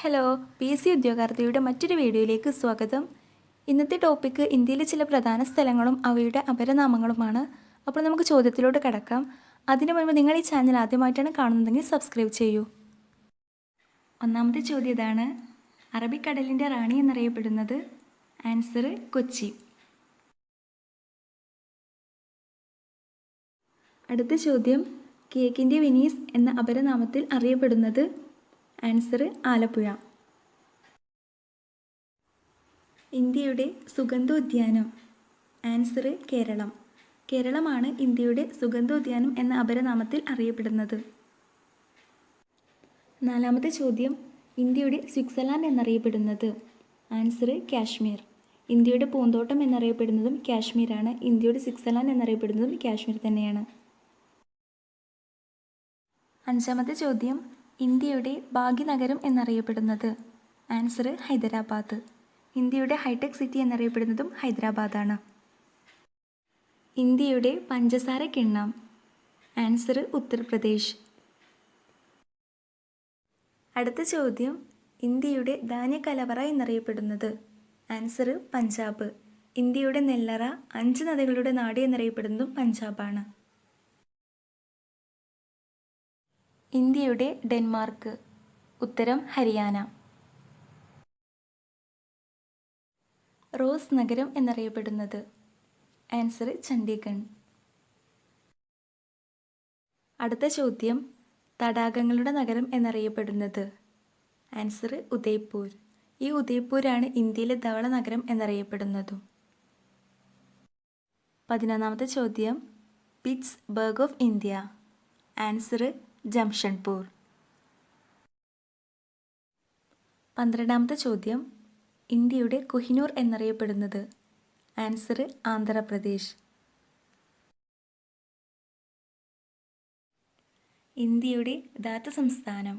Hello P S C ഉദ്യോഗാർത്ഥിയുടെ മറ്റൊരു വീഡിയോയിലേക്ക് സ്വാഗതം. ഇന്നത്തെ ടോപ്പിക്ക് ഇന്ത്യയിലെ ചില പ്രധാന സ്ഥലങ്ങളും അവയുടെ അപരനാമങ്ങളുമാണ്. അപ്പോൾ നമുക്ക് ചോദ്യത്തിലോട്ട് കിടക്കാം. അതിനു മുൻപ് നിങ്ങൾ ഈ ചാനൽ ആദ്യമായിട്ടാണ് കാണുന്നതെങ്കിൽ സബ്സ്ക്രൈബ് ചെയ്യൂ. ഒന്നാമത്തെ ചോദ്യം ഇതാണ്. അറബിക്കടലിന്റെ റാണി എന്നറിയപ്പെടുന്നത് ആൻസർ കൊച്ചി. അടുത്ത ചോദ്യം കേക്കിന്റെ വെനീസ് എന്ന അപരനാമത്തിൽ അറിയപ്പെടുന്നത് ആൻസർ ആലപ്പുഴ. ഇന്ത്യയുടെ സുഗന്ധോദ്യാനം. ആൻസർ കേരളം. കേരളമാണ് ഇന്ത്യയുടെ സുഗന്ധോദ്യാനം എന്ന അപരനാമത്തിൽ അറിയപ്പെടുന്നത്. നാലാമത്തെ ചോദ്യം ഇന്ത്യയുടെ സ്വിറ്റ്സർലാൻഡ് എന്നറിയപ്പെടുന്നത്. ആൻസർ കാശ്മീർ. ഇന്ത്യയുടെ പൂന്തോട്ടം എന്നറിയപ്പെടുന്നതും കാശ്മീരാണ്. ഇന്ത്യയുടെ സ്വിറ്റ്സർലാൻഡ് എന്നറിയപ്പെടുന്നതും കാശ്മീർ തന്നെയാണ്. അഞ്ചാമത്തെ ചോദ്യം ഇന്ത്യയുടെ ഭാഗ്യനഗരം എന്നറിയപ്പെടുന്നത്. ആൻസർ ഹൈദരാബാദ്. ഇന്ത്യയുടെ ഹൈടെക് സിറ്റി എന്നറിയപ്പെടുന്നതും ഹൈദരാബാദാണ്. ഇന്ത്യയുടെ പഞ്ചസാര കിണ്ണം. ആൻസർ ഉത്തർപ്രദേശ്. അടുത്ത ചോദ്യം ഇന്ത്യയുടെ ധാന്യകലവറ എന്നറിയപ്പെടുന്നത്. ആൻസർ പഞ്ചാബ്. ഇന്ത്യയുടെ നെല്ലറ അഞ്ച് നദികളുടെ നാട് എന്നറിയപ്പെടുന്നതും പഞ്ചാബാണ്. ഇന്ത്യയുടെ ഡെൻമാർക്ക്. ഉത്തരം ഹരിയാന. റോസ് നഗരം എന്നറിയപ്പെടുന്നത്. ആൻസർ ചണ്ഡീഗഡ് അടുത്ത ചോദ്യം തടാകങ്ങളുടെ നഗരം എന്നറിയപ്പെടുന്നത്. ആൻസർ ഉദയ്പൂർ. ഈ ഉദയ്പൂരാണ് ഇന്ത്യയിലെ ധവള നഗരം എന്നറിയപ്പെടുന്നതും. പതിനൊന്നാമത്തെ ചോദ്യം Pittsburgh of India. Answer Jamshedpur. പന്ത്രണ്ടാമത്തെ ചോദ്യം. ഇന്ത്യയുടെ കൊഹിനൂർ എന്നറിയപ്പെടുന്നത് ആൻസർ ആന്ധ്രാപ്രദേശ്. ഇന്ത്യയുടെ ദാത്ത സംസ്ഥാനം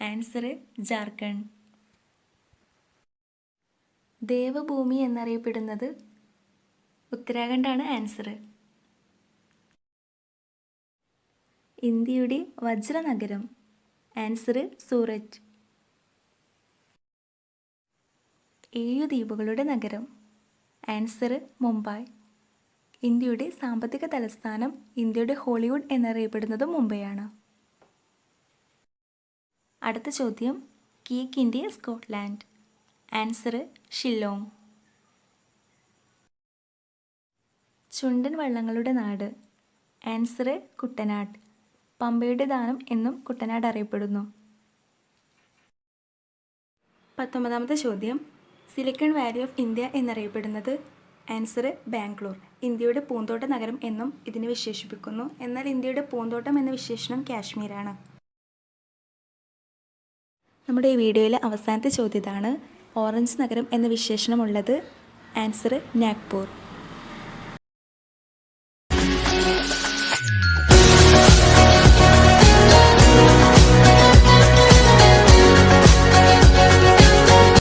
ആൻസർ ജാർഖണ്ഡ്. ദേവഭൂമി എന്നറിയപ്പെടുന്നത് ഉത്തരാഖണ്ഡാണ് ആൻസർ. ഇന്ത്യയുടെ വജ്രനഗരം. ആൻസർ സൂററ്റ്. ഏഴു ദ്വീപുകളുടെ നഗരം. ആൻസർ മുംബൈ. ഇന്ത്യയുടെ സാമ്പത്തിക തലസ്ഥാനം ഇന്ത്യയുടെ ഹോളിവുഡ് എന്നറിയപ്പെടുന്നത് മുംബൈയാണ്. അടുത്ത ചോദ്യം കേക്കിന്റെ സ്കോട്ട്ലാൻഡ്. ആൻസർ ഷില്ലോങ്. ചുണ്ടൻ വള്ളങ്ങളുടെ നാട്. ആൻസർ കുട്ടനാട്. പമ്പയുടെ ദാനം എന്നും കുട്ടനാട് അറിയപ്പെടുന്നു. പത്തൊമ്പതാമത്തെ ചോദ്യം. സിലിക്കൺ വാലി ഓഫ് ഇന്ത്യ എന്നറിയപ്പെടുന്നത് ആൻസർ ബാംഗ്ലൂർ. ഇന്ത്യയുടെ പൂന്തോട്ട നഗരം എന്നും ഇതിനെ വിശേഷിപ്പിക്കുന്നു. എന്നാൽ ഇന്ത്യയുടെ പൂന്തോട്ടം എന്ന വിശേഷണം കാശ്മീരാണ്. നമ്മുടെ ഈ വീഡിയോയിലെ അവസാനത്തെ ചോദ്യം ഇതാണ്. ഓറഞ്ച് നഗരം എന്ന വിശേഷണമുള്ളത് ആൻസർ നാഗ്പൂർ.